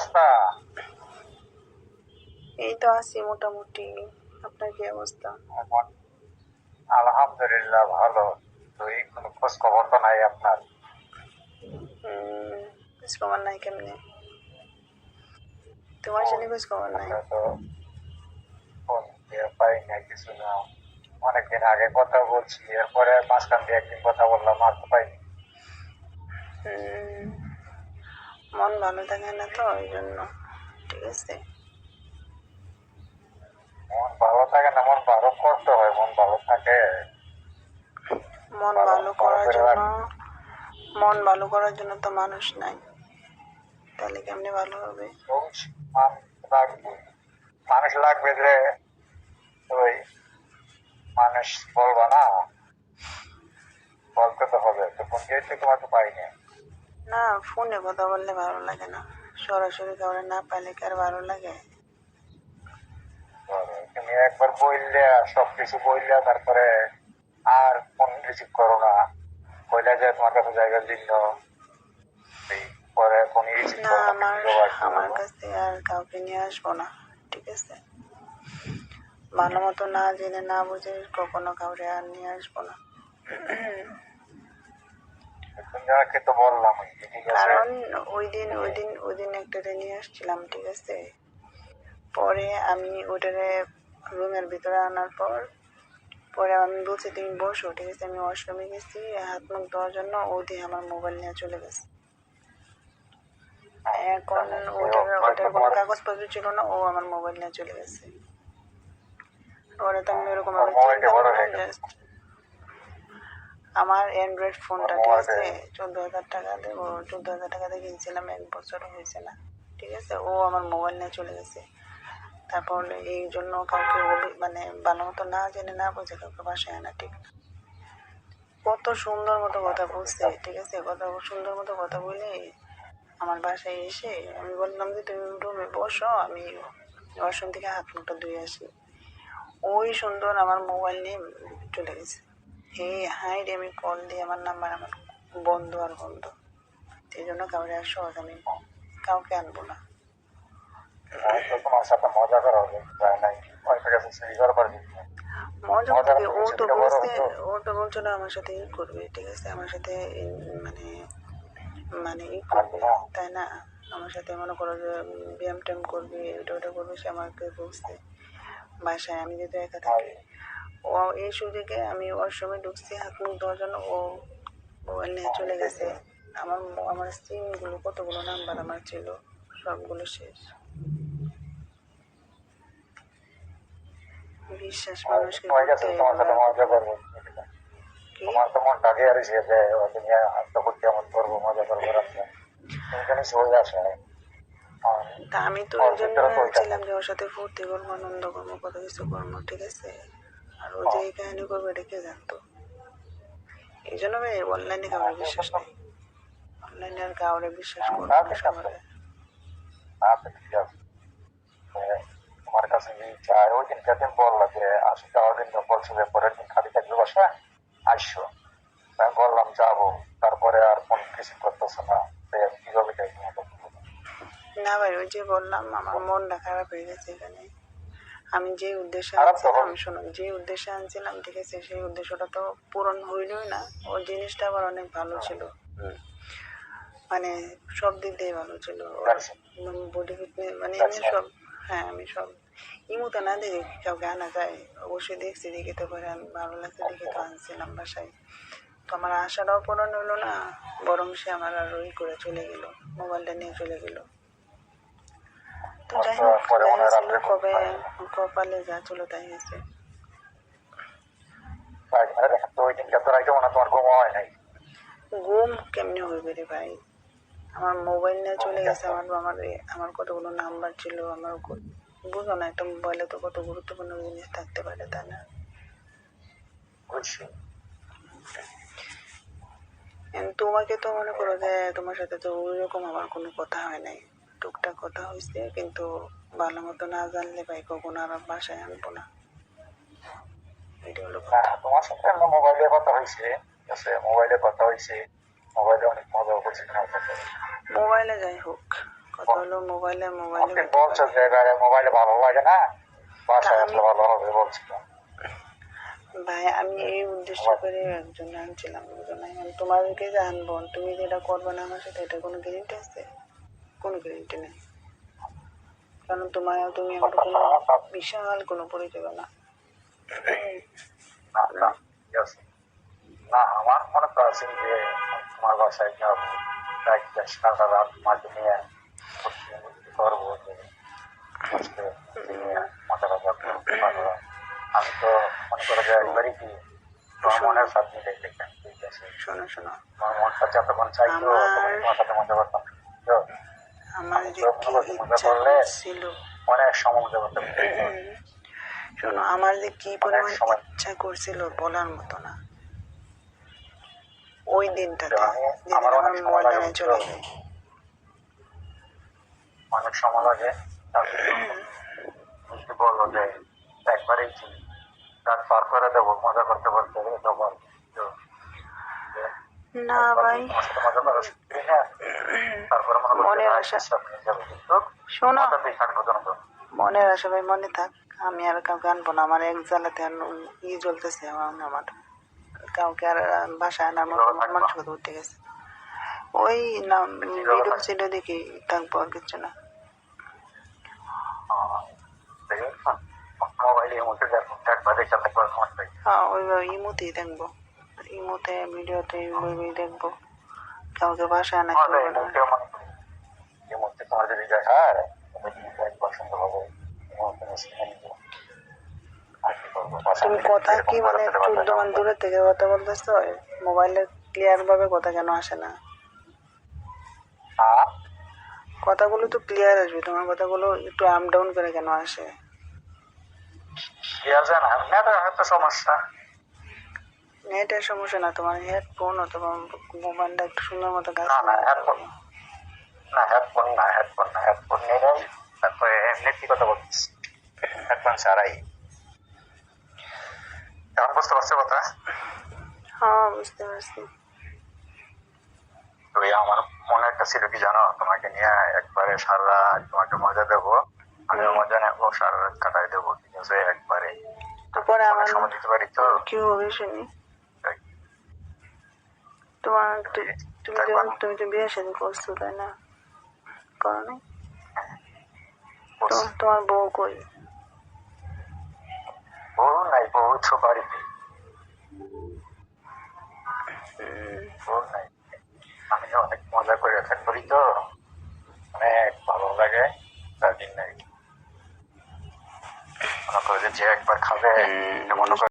অবস্থা? এই তো আছি মোটামুটি। আপনার কি অবস্থা? আলহামদুলিল্লাহ ভালো। তো এই কোনো খোঁজ খবর তো নাই আপনার? খোঁজ খবর নাই কেমনে? তোমার জন্য খোঁজ খবর নাই পাই না কিছু না। অনেকদিন আগে কথা বলছি এরপরে মাঝখান দিয়ে একদিন কথা বললাম আর তো পাইনি। মন ভালো থাকে না তো ওই জন্য ঠিক আছে? মন ভালো থাকে না মন ভালো করতে হয় মন ভালো থাকে। মন ভালো- করার করে জন্য মন ভালো করার জন্য তো মানুষ নাই। তাহলে কেমনে ভালো হবে? মানুষ লাগবে। যে ওই মানুষ বলবা না বলতে তো হবে তো তোমার তো পাইনি। না ফোনে কথা বললে ভালো লাগে না। সরাসরি কাউরে না পাইলে কি আর ভালো লাগে? তুমি একবার বললে সবকিছু বললে তারপরে আর ফোন রিসিভ করো না। বললে যে তোমার কাছে জায়গার জন্য পরে ফোন রিসিভ না আমার আমার কাছে আর কাউকে নিয়ে আসব না ঠিক আছে? ভালো মতো না জেনে না বুঝে কখনো কাউরে আর নিয়ে আসব না। তোমাকে তো বললাম কারণ ওই দিন ওই দিন ওই দিন একটারে নিয়ে আসছিলাম ঠিক আছে? পরে আমি ওটারে রুমের ভিতরে আনার পর পরে আমি বলছি তুমি বসো ঠিক আছে? আমি ওয়াশরুমে গেছি হাত মুখ ধোয়ার জন্য ও দিয়ে আমার মোবাইল নিয়ে চলে গেছে। এখন ওটার ওটার কোনো কাগজপত্র ছিল না ও আমার মোবাইল নিয়ে চলে গেছে। ওরা তো আমি ওরকম ভাবে মোবাইলটা চিন্তা বড় করলাম হয়ে গেছে। just আমার অ্যান্ড্রয়েড ফোনটা ঠিক আছে? চোদ্দ হাজার টাকা দিয়ে ও চোদ্দ হাজার টাকা দিয়ে কিনছিলাম এক বছর হয়েছে না। ঠিক আছে? ও আমার মোবাইল নিয়ে চলে গেছে। তারপর এই জন্য কাউকে বলি মানে ভালো মতো না জেনে না বুঝে কাউকে বাসায় আনা ঠিক না। কত সুন্দর মতো কথা বলছে ঠিক আছে? কত সুন্দর মতো কথা বলে আমার বাসায় এসে আমি বললাম যে তুমি রুমে বসো আমি ওয়াশরুম থেকে হাত মুখটা ধুয়ে আসি। ওই সুন্দর আমার মোবাইল নিয়ে চলে গেছে। এই হাই রে আমি কল দিয়ে আমার নাম্বার আমার বন্ধ আর বন্ধ। সেই জন্য কাউরে আর সহজ আমি কাউকে আনব না। মজা ও তো বলছে ও তো বলছিল আমার সাথে ই করবে ঠিক আছে? আমার সাথে মানে মানে ই করবে। তাই না? আমার সাথে মনে করো যে ব্যায়াম ট্যাম করবে এটা ওটা করবে সে আমাকে বলছে বাসায় আমি যদি একা থাকি। ও এই সুযোগে আমি ওর সময় ঢুকছি হাত মুখ ধোয়ার জন্য ও মোবাইল নিয়ে চলে গেছে। আমার আমার সিমগুলো কতগুলো নাম্বার আমার ছিল সবগুলো শেষ। বিশ্বাস মানুষকে তোমার করব তো আর যে মজা করব আসে। তা আমি তো ওই জন্য ভিতরে ছিলাম যে ওর সাথে ফুর্তি করব আনন্দ করব কত কিছু করব ঠিক আছে? আর ও যে এই কাহিনী করবে এটা কে জানতো? এই জন্য আমি অনলাইনে কাউরে বিশ্বাস নেই। অনলাইনে আর কাউরে বিশ্বাস করব না। সবাই আছে। এ, তোমার কাছে যে চাই ওই দিন কেদিন বলল যে আশি টাকা দিন বলছো যে পরের দিন খালি থাকবে আসছো আমি বললাম যাব। তারপরে আর ফোন রিসিভ করতেছে না। কীভাবে যাই না ভাই ওই যে বললাম আমার মনটা খারাপ হয়ে গেছে এখানে। আমি যে উদ্দেশ্যে আনছিলাম। শোনো যে উদ্দেশ্যে আনছিলাম ঠিক আছে সেই উদ্দেশ্যটা তো পূরণ হইলই না। ওই জিনিসটা আবার অনেক ভালো ছিল। মানে সব দিক দিয়ে ভালো ছিল। বডি ফিটনেস মানে এমনি। সব হ্যাঁ আমি সব। ইমুতে না দেখি কাউকে আনা যায়? অবশ্যই দেখছি দেখে তো করে আমি ভালো লাগছে দেখে তো আনছিলাম বাসায়। তো আমার আশাটাও পূরণ হলো না বরং সে আমার আর ওই করে চলে গেল মোবাইলটা নিয়ে চলে গেল। তো যাই হোক কবে কপালে যা চলো তাই হয়েছে। ওই তো ঘুম কেমনে হইবে রে ভাই? আমার মোবাইল নিয়ে চলে গেছে আমার আমার আমার কতগুলো নাম্বার ছিল আমার বুঝো না একটা মোবাইলে তো কত গুরুত্বপূর্ণ জিনিস থাকতে পারে তাই না? তোমাকে তো মনে করো যে তোমার সাথে তো ওইরকম আমার কোনো কথা হয় নাই। টুকটাক কথা হয়েছে কিন্তু ভালো মতো না জানলে ভাই কখনো আর বাসায় আনব না। এটা হলো তোমার সাথে মোবাইলে কথা হয়েছে আছে? মোবাইলে কথা হয়েছে মোবাইলে অনেক মজা করছে মোবাইলে যাই হোক কথা হলো মোবাইলে মোবাইলে বলছো যে মোবাইলে ভালো লাগে না? বাসায় আসলে ভালো হবে বলছিল ভাই আমি এই উদ্দেশ্য করে একজন আনছিলাম তোমাদেরকে যে আনব তুমি যেটা করবে না আমার সাথে এটা কোনো গ্যারেন্টি আছে? কোনো গ্যারেন্টি নেই। কারণ তোমার তুমি আমার কোনো বিশাল কোনো পরিচয় না। না আমার মনে আছে যে তোমার বাসায় যাব। একটা সারা রাত মাঝে নিয়ে করব। আমি তো মনে করো যে একবারই কি তোমার মনের সাথে শোনো শোনো। যতক্ষণ চাইতো আমার- তোমার সাথে মজা করতাম। তো আমার কি ইচ্ছা ছিল। অনেক সময় শোনো আমার যে কি পরিমাণ ইচ্ছা করছিল বলার মতো না। ওই দিনটাতে যেদিন আমার আমার অনেক সময় লাগে নিয়ে চলে? যায়। অনেক সময় লাগে। বুঝতে যে একবারেই রাত পার করে দেবো মজা করতে করতে তখন? তো, না ভাই। মজা করা শিখবি না তারপরে মনে করছে মনের আশা। শোনো। মনের ভাই মনে থাক আমি আর কাউকে আনব না। আমার এক জ্বালাতে ই জ্বলতেছে আমার কাউকে আর বাসায় আনার মতো কীভাবে থাকবা? মানসিকতা উঠে গেছে। ওই না কীভাবে ভিডিও ছিল দেখি থাকব আর কিছু না। হ্যাঁ ওইভাবে ইমোতেই দেখব ইমোতে ভিডিওতে দেখব। কাউকে বাসায় আনা করব না? তোমার যদি দেখায় তবে তুমি কথা কি মানে চোদ্দ মান দূরের থেকে কথা বলতেছো? মোবাইলে ক্লিয়ার ভাবে কথা কেন আসে না? হ্যাঁ? কথাগুলো তো ক্লিয়ার আসবে। তোমার কথাগুলো একটু আপ ডাউন করে কেন আসে? কি আর জানা হয়তো সমস্যা। নেটের সমস্যা না তোমার হেডফোন অথবা মোবাইলটা একটু সুন্দর মতো কাজ না না হেডফোন না হেডফোন না হেডফোন না হেডফোন নেই তারপরে এমনি কি কথা বলছিস হেডফোন ছাড়াই। এখন বুঝতে পারছ কথা? হ্যাঁ বুঝতে পারছি। তো আমার মনে একটা ছিল কি জানো? তোমাকে নিয়ে একবারে সারা রাত তোমাকে মজা দেবো। আমি মজা নেব সারা রাত কাটাই দেবো ঠিক আছে? একবারে। তারপরে আমার সময় দিতে পারি তো। কি হবে শুনি? তোমার তুমি তো তুমি তো বিয়ে শাদী করছ তাই না করো নাই? তোমার বউ কই বউ নাই বউ তো বাড়িতে বউ নাই আমি অনেক মজা করে থাকি তো অনেক ভালো লাগে তার দিন নাই মনে করে যে একবার খাবে মনে করে